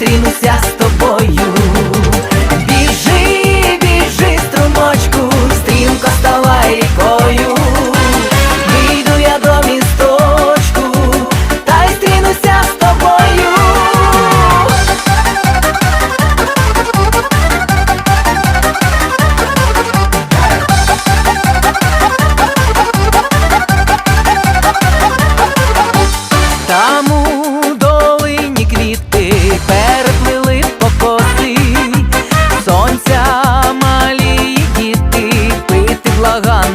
вийду багато